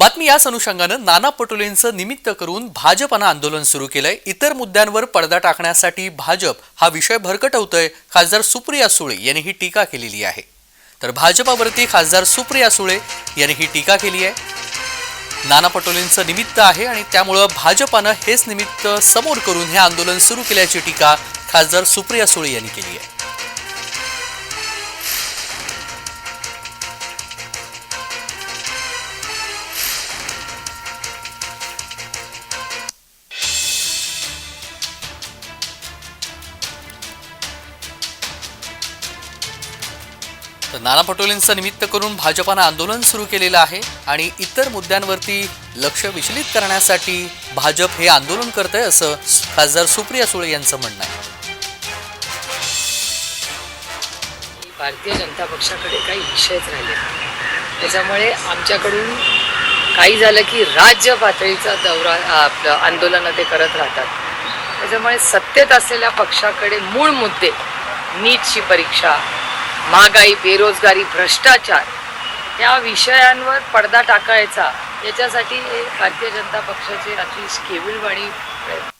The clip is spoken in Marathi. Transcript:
बातमी याच अनुषंगानं नाना पटोलेंचं निमित्त करून भाजपनं आंदोलन सुरू केलंय. इतर मुद्द्यांवर पडदा टाकण्यासाठी भाजप हा विषय भरकटवतोय. खासदार सुप्रिया सुळे यांनी ही टीका केलेली आहे. तर भाजपावरती खासदार सुप्रिया सुळे यांनी ही टीका केली आहे. नाना पटोलेंचं निमित्त आहे आणि त्यामुळं भाजपानं हेच निमित्त समोर करून हे आंदोलन सुरू केल्याची टीका खासदार सुप्रिया सुळे यांनी केली आहे. तर नाना पटोलेंचं निमित्त करून भाजपानं आंदोलन सुरू केलेलं आहे आणि इतर मुद्द्यांवरती लक्ष विचलित करण्यासाठी भाजप हे आंदोलन करत आहे असं खासदार सुप्रिया सुळे यांचं म्हणणं आहे. भारतीय जनता पक्षाकडे काही विषयच राहिले त्याच्यामुळे आमच्याकडून काही झालं की राज्य पातळीचा दौरा आपलं आंदोलनं ते करत राहतात. त्याच्यामुळे सत्तेत असलेल्या पक्षाकडे मूळ मुद्दे नीटची परीक्षा महागाई बेरोजगारी भ्रष्टाचार या विषयांवर पडदा टाकायचा. याच्यासाठी हे भारतीय जनता पक्षाचे अतिश केविलवाणी प्रयत्न